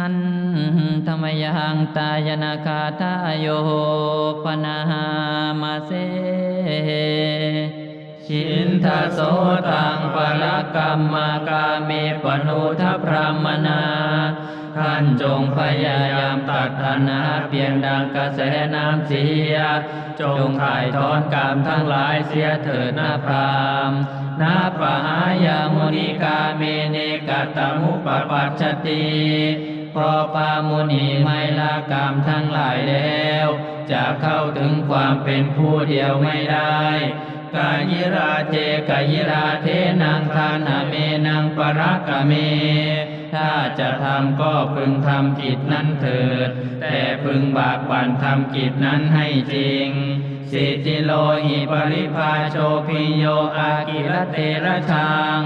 อันธรรมยังตายนาคาทายโยปนามาเสชินทโสตังปรกรรมกาเมปนุทพรามนาท่านจงพยายามตัดตัณหาเพียงดังกระแสน้ำเสีย จงถ่ายถอนกรรมทั้งหลายเสียเถิดนาพรามนาปหายามุนิกาเมเนกัตมุปปัชชติ เพราะปามุนีไม่ละกรรมทั้งหลายแล้ว จะเข้าถึงความเป็นผู้เดียวไม่ได้กายิราเจกายิราเทนังทานาเมนังปรักกะเม ถ้าจะทำก็พึงทำกิจนั้นเถิด แต่พึงบากบั่นทำกิจนั้นให้จริง สิติโลหิปริภาโชพิโยอากิรเตระชัง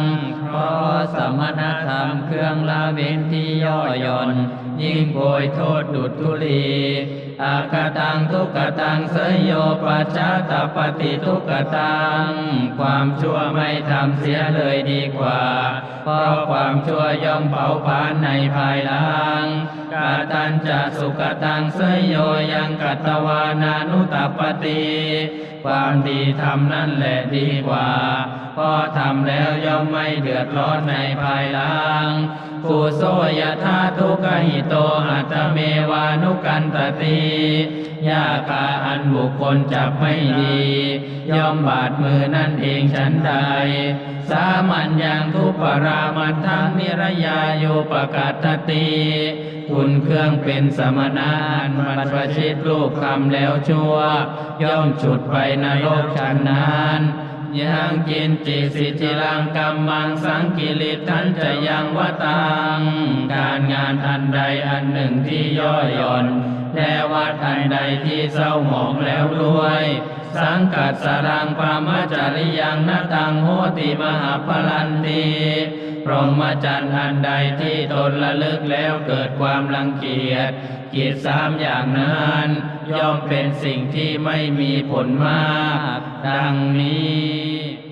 เพราะสมณธรรมเครื่องละเว้นที่ย่อหย่อนยิ่งโกยโทษดุจทุลีอากตังทุกตังเสยโยปัจจตปฏิทุกตัง ความชั่วไม่ทำเสียเลยดีกว่า เพราะความชั่วย่อมเผาผลาญในภายหลังกาตันจะสุกตังเสยโยยังกัตตวานานุตปฏิความดีทำนั่นแหละดีกว่าเพราะทำแล้วย่อมไม่เดือดร้อนในภายหลังกุโสยธาทุกหิโตอัตเมวานุกันตติ ยาคาอันบุคคลจับไม่ดี ย่อมบาดมือนั่นเองฉันใด สามัญยังทุปรามันทังนิรยาโยปกัตติคุณเครื่องเป็นสมณะอันมันประชิดรูปคำแล้วชั่ว ย่อมฉุดไปนรกชันนั้นยังกินจิสิจิลังกรรมังสังกิริทันจะยังวตัง การงานอันใดอันหนึ่งที่ย่อหย่อน และวัดอันใดที่เศร้าหมองแล้วด้วย สังกัดสรังปรมจริยังนตังโหติมหาพลันตีพรหมจรรย์อันใดที่ตนละลึกแล้วเกิดความรังเกียจกิจสามอย่างนั้น ย่อมเป็นสิ่งที่ไม่มีผลมาก ดังนี้